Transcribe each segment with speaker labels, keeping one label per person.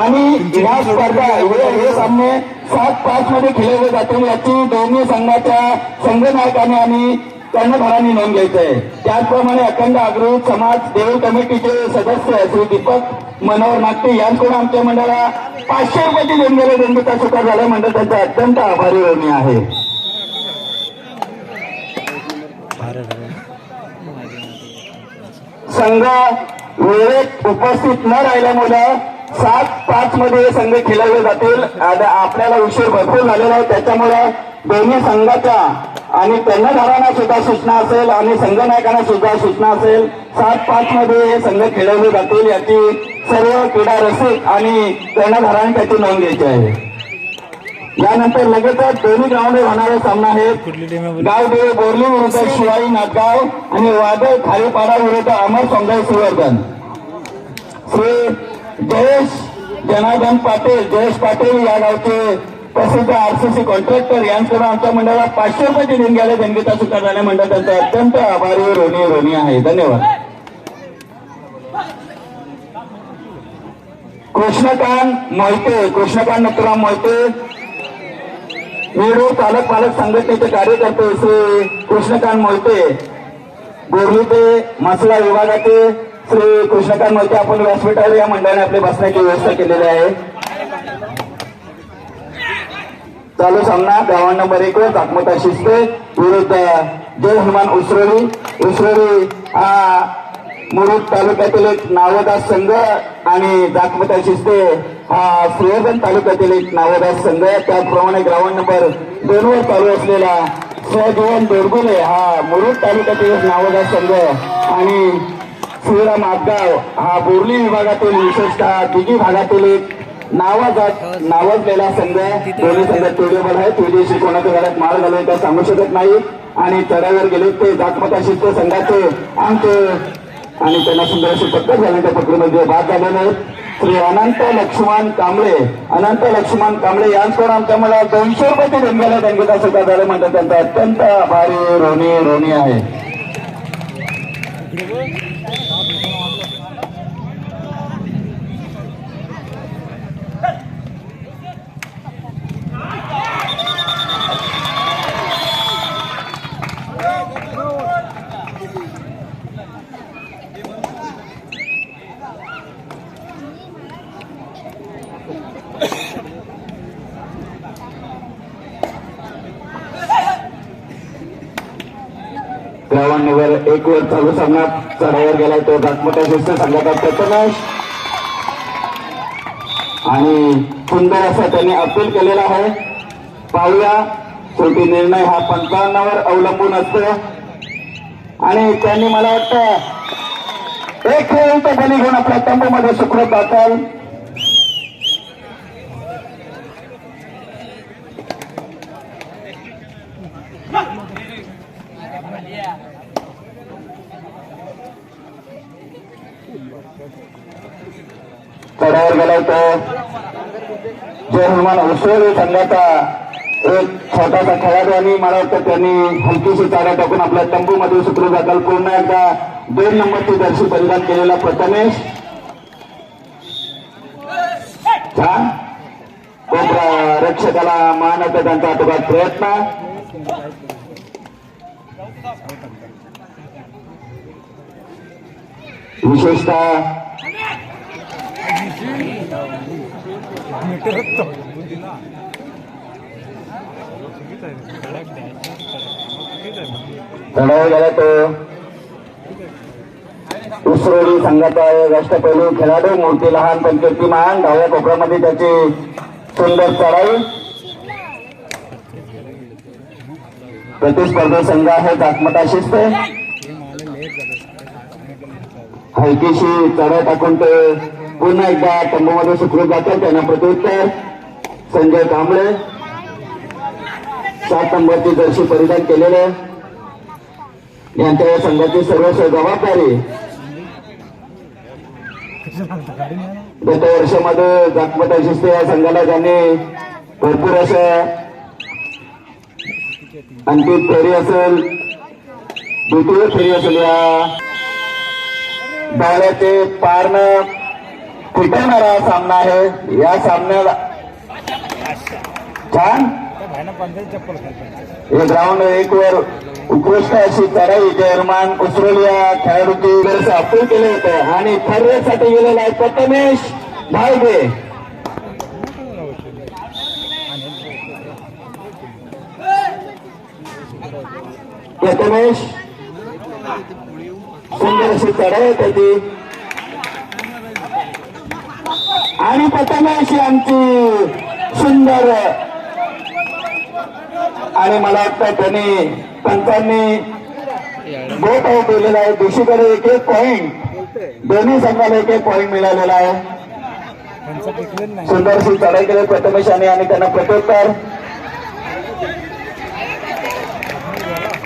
Speaker 1: आणि ह्या स्पर्धा हे सामने सात पाच मध्ये खेळले जातील याची दोन्ही संघाच्या संघनायकाने आणि कर्णधारांनी नोंद घ्यायचं आहे. त्याचप्रमाणे अखंड अग्रहित समाज देव कमिटीचे सदस्य श्री दीपक मनोहर नागटे यांकडून आमच्या मंडळाला पाचशे रुपयाची देणगेला देणगीचा स्वीकार झाला. मंडळ त्यांचा अत्यंत आभारी ऋणी आहे. संघ वेळेत उपस्थित न राहिल्यामुळे सात पाच मध्ये हे संघ खेळवले जातील. आपल्याला उशीर भरपूर झालेला आहे. त्याच्यामुळे दोन्ही संघाच्या आणि कर्णधारांना सुद्धा सूचना असेल आणि संघनायकांना सुद्धा सूचना असेल. सात पाच मध्ये हे संघ खेळवले जातील. याची सर्व क्रीडा रसिक आणि कर्णधारांनी त्याची नोंद घ्यायची आहे. यानंतर लगेचच दोन्ही ग्राउंडवर होणारे सामना आहेत. गावदेव बोरली विरुद्ध शिवाई नाटगाव आणि वादळ खारीपाडा विरुद्ध अमर सोंगाई सुवर्धन. श्री जयेश जनार्दन पाटील जयेश पाटील या गावचे प्रसिद्ध आरसीसी कॉन्ट्रॅक्टर यांकडून आमच्या मंडळाला पाचशे रुपये देऊन गेले. जनगीता झाल्या मंडळ त्यांचा अत्यंत आभारी ऋणी रोणी आहे. धन्यवाद. कृष्णकांत मोहिते कृष्णकांत नथुराम मोहिते. निवडून चालक पालक संघटनेचे कार्यकर्ते श्री कृष्णकांत मोहिते. गोरली ते मसला विभागाचे श्री कृष्णकांत मोहिते आपण व्यासपीठावर या मंडळाने आपली बसण्याची व्यवस्था केलेली आहे. चालू सामना गावा नंबर एक वर जाकमता शिस्ते विरुद्ध जय हनुमान उसरोली. उसरोली हा मुरुड तालुक्यातील एक नावदास संघ आणि दाखवता शिस्ते हा श्रीवर्धन तालुक्यातील एक नावदास संघ. त्याचप्रमाणे ग्राउंड नंबर दोन वर चालू असलेला सहजीवन दोरगुले हा मुरुड तालुक्यातील एक नावदास संघ. आणि श्रीराम आपगाव हा बोर्ली विभागातील विशेषतः तिघी भागातील एक नावाजात नावाजलेला संघ दोन्ही संघ टेबल आहेत. विदेशी कोणाच्या घरात मार घालून तर सांगू शकत नाही. आणि चढावर गेले ते जातमता शिस्त संघाचे अंक. आणि त्यांना सुंदर असे पत्र झाल्याच्या पकडीमध्ये बाद झालेले श्री अनंत लक्ष्मण कांबळे अनंत लक्ष्मण कांबळे यांच्याकडून आमच्या मला दोनशे रुपये रंगाला देणगीचा सुद्धा झालं म्हणतात. त्यांचा अत्यंत भारी रोणी रोणी आहे. ग्राउंड एक वर चालू सामना. चढाईवर गेलाय तो जातमता शिस्त संघाचा प्रथमेश. आणि सुंदर असा त्यांनी अपील केलेला आहे. पाहूया. शेवटी निर्णय हा पंचावन्नावर अवलंबून असतो. आणि त्यांनी मला वाटतं एक खेळ तर बली घेऊन आपल्या तंबूमध्ये सुखरूप दाखल चढावर गेलाय जय हनुमान उसोळी संघाचा एक छोटासा खेळाडू आणि मला वाटतं त्यांनी हलकीशी चारा टाकून आपल्या तंबूमध्ये सुखरू जातात पुन्हा एकदा दोन नंबरची दर्शी परिधान केलेला प्रथमेश. छान. रक्षकाला मान होता त्यांचा अटोकात प्रयत्न. विशेषतः चढावा झाला तो. उसरोडी संघाचा एक अष्टपैलू खेळाडू मूर्ती लहान पण कीर्तिमान डाव्या कोपऱ्यामध्ये त्याची सुंदर चढाई. प्रतिस्पर्धी संघ आहे आत्मता शिस्त. हलकीशी चढाई टाकून ते पुन्हा एकदा तंबूमध्ये सुखरूप जातात त्यांना प्रत्युत्तर. संजय कांबळे. सात नंबरची जर्सी परिधान केलेले. यांच्या या संघाची सर्वस्व जबाबदारी गत वर्षामध्ये जातमता शिस्त या संघाला ज्यांनी भरपूर अशा अंतिम फेरी असेल द्वितीय फेरी असेल या बावड्याचे पारणं पिटवणारा सामना आहे? या सामन्याला छान. हे ग्राउंड एक वर उत्कृष्ट अशी चढाई जर्मान उसरोलिया खेळाडूची अपील केले होते. आणि थर्रेसाठी गेलेला आहे प्रथमेश भाईगे प्रथमेश सुंदर अशी चढाई आहे आणि आणि प्रथमेश आमची सुंदर आणि मला वाटतं त्यांनी पंचांनी बोट आऊट दिलेला आहे. दुसरीकडे एक एक पॉइंट दोन्ही संघाला एक एक पॉइंट मिळालेला आहे. सुंदर सिंग चढाई केले प्रथमेशाने आणि त्यांना प्रत्युत्तर.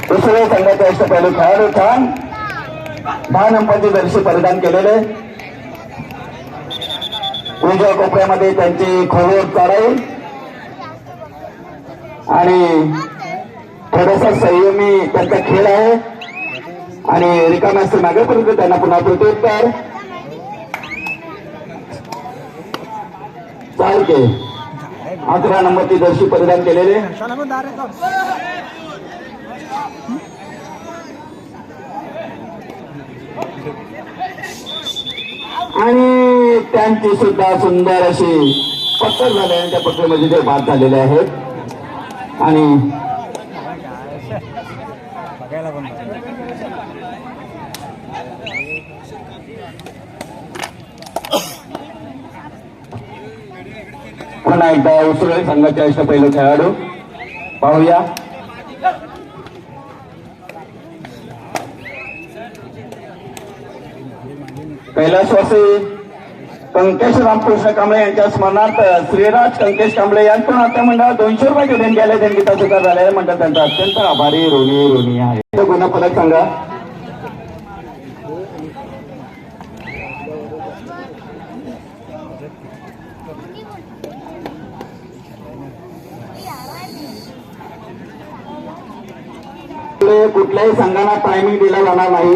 Speaker 1: दुसऱ्या संघाचे अष्टपैलू खेळाडू छान दहा नंबरचे दर्शी परिधान केलेले. उजव्या कोपऱ्यामध्ये त्यांची खोलवर चढाई. आणि थोडासा संयमी त्यांचा खेळ आहे. आणि रिकाम्याचे मागेपर्यंत त्यांना पुन्हा प्रत्युत्तर चालते अकरा नंबरची दर्शी परिधान केलेले. आणि त्यांची सुद्धा सुंदर अशी पक्कर झाले आणि त्या पक्करमध्ये ते बाद झालेले आहेत. आणि पुन्हा एकदा उसुरळी संघाचे अष्टपैलू खेळाडू. पाहूया. कैलासवासी कंकेश रामकृष्ण कांबळे यांच्या स्मरणार्थ श्रीराज कंकेश कांबळे यांच्या मंडळ दोनशे रुपये देऊन गेले. देणगीचा स्वीकार झाले म्हणतात त्यांचा अत्यंत आभारी ऋणी ऋणी आहे. गुन्हा फलक सांगा. कुठल्याही संघांना टायमिंग दिला जाणार नाही.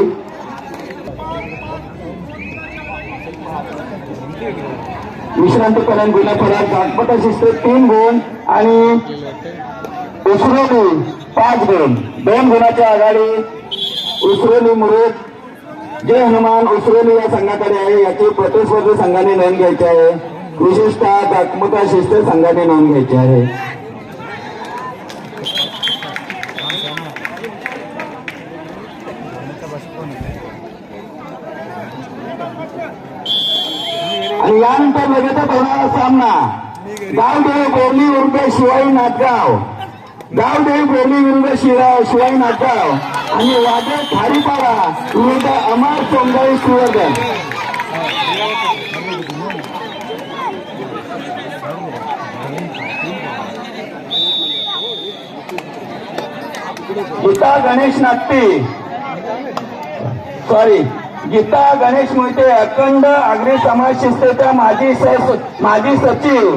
Speaker 1: विश्रांतीपर्यंत गुन्हा फरक जागपट शिस्ते तीन गुण आणि उसरोली पाच गुण. दोन गुणाच्या आघाडी उसरोली मुरुड. जे हनुमान उसरोली या संघाकडे आहे. याची प्रतिस्पर्धी संघाने नोंद घ्यायची आहे. विशेषतः जागमता शिस्त संघाने नोंद घ्यायची आहे. आणि यानंतर लगेचच होणारा सामना. गावदेव गोरली विरुद्ध शिवाई नाटगाव. गावदेव गोरली विरुद्ध शिवा शिवाई नाटगाव. आणि वादळ खारीपाडा विरुद्ध अमर सोंगाई सुवर्धन. गीता गणेश नाट्टे. सॉरी गीता गणेश मोहिते अखंड आगरी समाज शिस्तेच्या माजी माजी सचिव.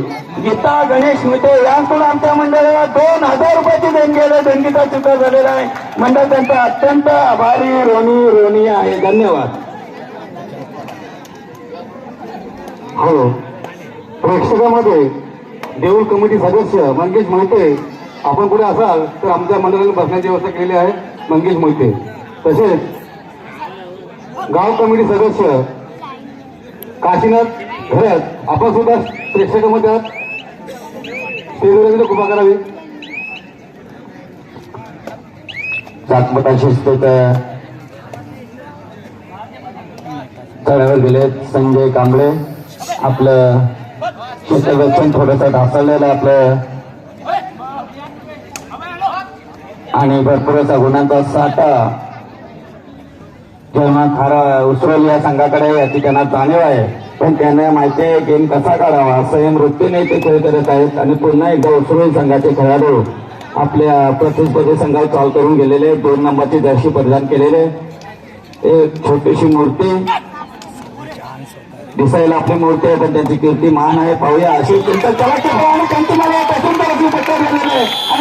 Speaker 1: गीता गणेश मोहिते यांकडून आमच्या मंडळाला दोन हजार रुपयाची देणगी आहे. देणगीचा चुका झालेला आहे. मंडळ त्यांचा अत्यंत आभारी रोनी रोनी आहे. धन्यवाद. हो. प्रेक्षकामध्ये देऊळ कमिटी सदस्य मंगेश मोहिते आपण पुढे असाल तर आमच्या मंडळाने बसण्याची व्यवस्था केली आहे. मंगेश मोहिते. तसेच गाव कमिटी सदस्य काशीनाथ घरत आपण सुद्धा प्रेक्षकामध्ये आहात. स्टेजवर कृपा करावी जातमताशी शिस्त चढावर गेले संजय कांबळे. आपलं शिस्तगच्छन थोडस ढासळलेलं आपलं. आणि भरपूर असा गुणांचा साठा जेव्हा खारा उसरोली या संघाकडे याची त्यांना जाणीव आहे. पण त्याने माहिती आहे गेम कसा काढावा असं या वृत्तीने ते खेळ करत आहेत आणि पुन्हा एकदा उसरोल संघाचे खेळाडू आपल्या प्रतिस्पर्धी संघात चाल करून गेलेले दोन नंबरची जर्सी परिधान केलेले एक छोटीशी मूर्ती दिसायला आपली मूर्ती आहे पण त्यांची कीर्ती मान आहे. पाहूया. अशी आणि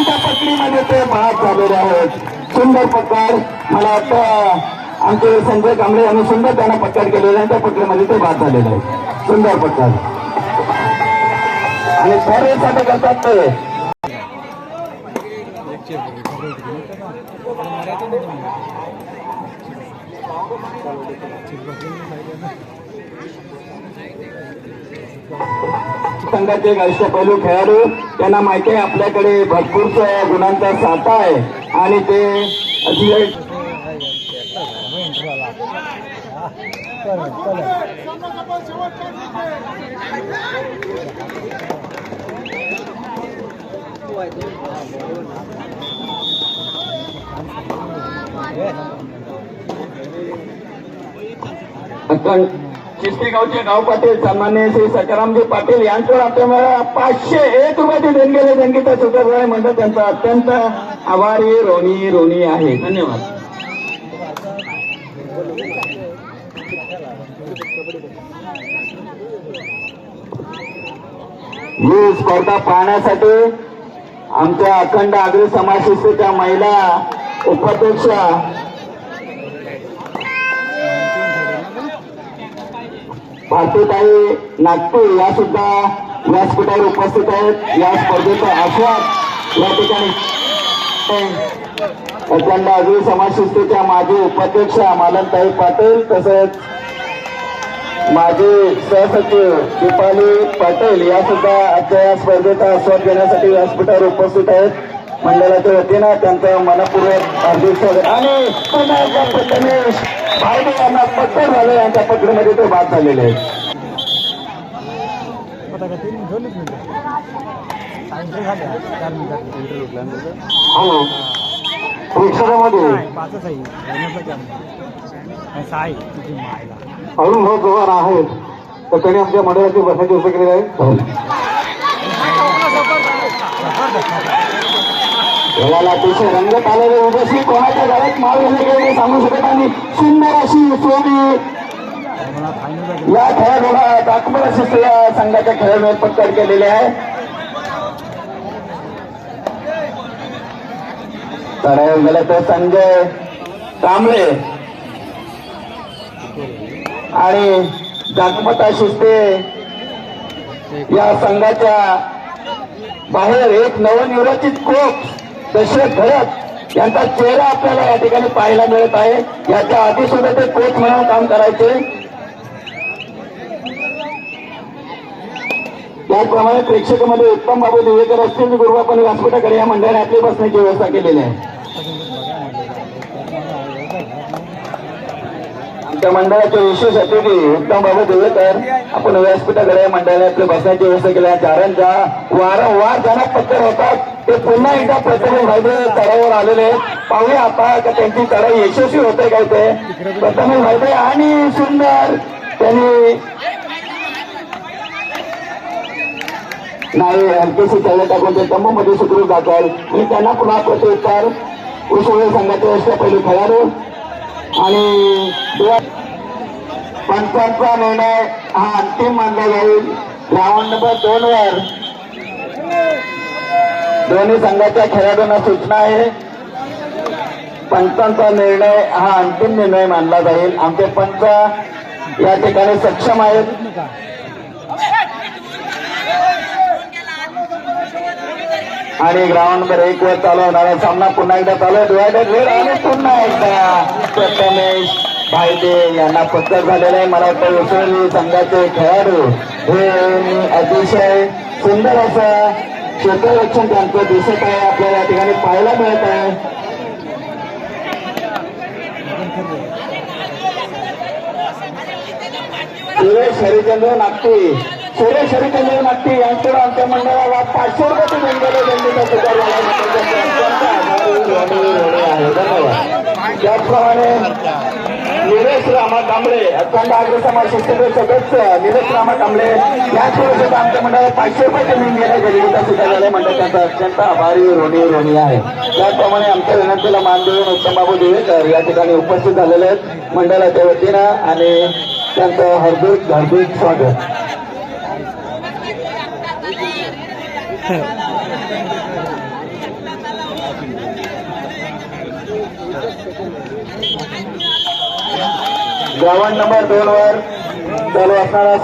Speaker 1: त्या पत्नीमध्ये ते बाद झालेले आहेत. सुंदर पट्टर मला वाटतं आमचे संजय कांबळे यांनी सुंदर त्यांना पट्टर केलेला आहे. त्या पटकेमध्ये ते बाद झालेले आहेत सुंदर पटकन आणि साठी करतात ते. संघाचे एक पहिलू खेळाडू त्यांना माहिती आहे आपल्याकडे भरपूर गुणांचा साठा आहे. आणि ते आपण पण गाव पाटील सन्मान्य श्री सकारामजी पाटील यांच्यावर आपल्याला पाचशे एक रुपयाचे देणगी आहे. देणगीचा सुधार म्हणतात त्यांचा अत्यंत आभारी रोनी रोनी आहे धन्यवाद ही स्पर्धा पाहण्यासाठी आमच्या अखंड आगरी समाज शिस्तीच्या महिला उपाध्यक्ष भारतीताई नागपूर या सुद्धा व्यासपीठावर उपस्थित आहेत. या स्पर्धेचा आस्वाद या ठिकाणी अखंड आगरी समाज शिस्तीच्या माजी उपाध्यक्ष मालनताई पाटील तसेच माजी सहसचिव दीपाली पाटील या सुद्धा आजच्या या स्पर्धेचा आस्वाद घेण्यासाठी व्यासपीठावर उपस्थित आहेत. मंडळाच्या वतीनं त्यांचं मनपूर्वक हार्दिक स्वागत. आणि पुन्हा एकदा प्रथमेश भाईने यांना पट्टर झालं यांच्या पत्रमध्ये ते बाद झालेले आहेत.
Speaker 2: तीन दोनच मिनिटं इंटरव्ह्यू
Speaker 1: हो प्रेक्षकामध्ये
Speaker 2: पाचच
Speaker 1: पवार आहेत तर त्यांनी आमच्या मंडळाची बसायची व्यवस्था केलेली आहे. हो. देवाला अतिशय रंगत आलेले उद्याशी कोणाच्या घरात माल सांगू शकत आणि सुंदर अशी
Speaker 2: सोनी
Speaker 1: या खेळाडूला दाखवत अशी या संघाच्या खेळाडूने पत्कड केलेले आहे. चढाई गेले तर संजय कांबळे. आणि जागमता शिस्ते या संघाच्या बाहेर एक नवनिर्वाचित कोच दशरथ भरत यांचा चेहरा आपल्याला या ठिकाणी पाहायला मिळत आहे. याच्या आधी सुद्धा ते कोच म्हणून काम करायचे. त्याचप्रमाणे प्रेक्षकामध्ये उत्तम बाबू दिवेकर असतील गुरुबापन व्यासपीठाकडे या मंडळाने आपली बसण्याची व्यवस्था केलेली आहे. त्या मंडळाचे विशेष अतिथी उत्तम बाबू देवेकर आपण व्यासपीठाकडे मंडळातले बसण्याची व्यवस्था केली आहे. कारण ज्या वारंवार ज्यांना पत्कर होतात ते पुन्हा एकदा प्रथम भाईदे चढावर आलेले आहेत. पाहूया आता का त्यांची चढाई यशस्वी होते काय ते प्रथम भाईदे आणि सुंदर त्यांनी नाही एमपीसी चालले टाकून ते तंबूमध्ये सुखरूप दाखल मी त्यांना पुन्हा प्रत्युत्तर. उसवळे संघाचे असल्या पहिले खेळाडू. आणि पंचांचा निर्णय हा अंतिम मानला जाईल. राऊंड नंबर दोन वर. दोन्ही संघाच्या खेळाडूंना सूचना आहे. पंचांचा निर्णय हा अंतिम निर्णय मानला जाईल. आमचे पंच या ठिकाणी सक्षम आहेत. आणि ग्राउंड नंबर एक वर चालू होणारा सामना पुन्हा एकदा चालू आहे. डिवायडेड रेड आणि पुन्हा एकदा. प्रथमेश भाईदे यांना पत्र झालेलं आहे. मला वाटतं उसळी संघाचे खेळाडू. हे अतिशय सुंदर असं क्षेत्ररक्षण त्यांचं दिसत आहे. आपल्याला या ठिकाणी पाहायला मिळत आहे. सुरेश हरिचंद्र नागटी सुरेश हरिचंद्र नागटी यांच्यावर आमच्या मंडळाला पाचशे रुपयाचे देणगेले त्याचप्रमाणे निलेश रामा कांबळे अखंड आग्र समाज शिस्तीचे सदस्य निलेश रामा कांबळे याच वर्षात आमच्या मंडळात पाचशे रुपये जमीन गेल्या देणगीचा सुद्धा झाला मंडळ त्यांचा अत्यंत आभारी ऋणी रोणी आहे त्याचप्रमाणे आमच्या विनंतीला मान देऊन उत्तमबाबू देवेकर या ठिकाणी उपस्थित झालेले आहेत मंडळाच्या वतीनं आणि त्यांचं हार्दिक हार्दिक स्वागत ग्राउंड नंबर दोन वर चालू असणारा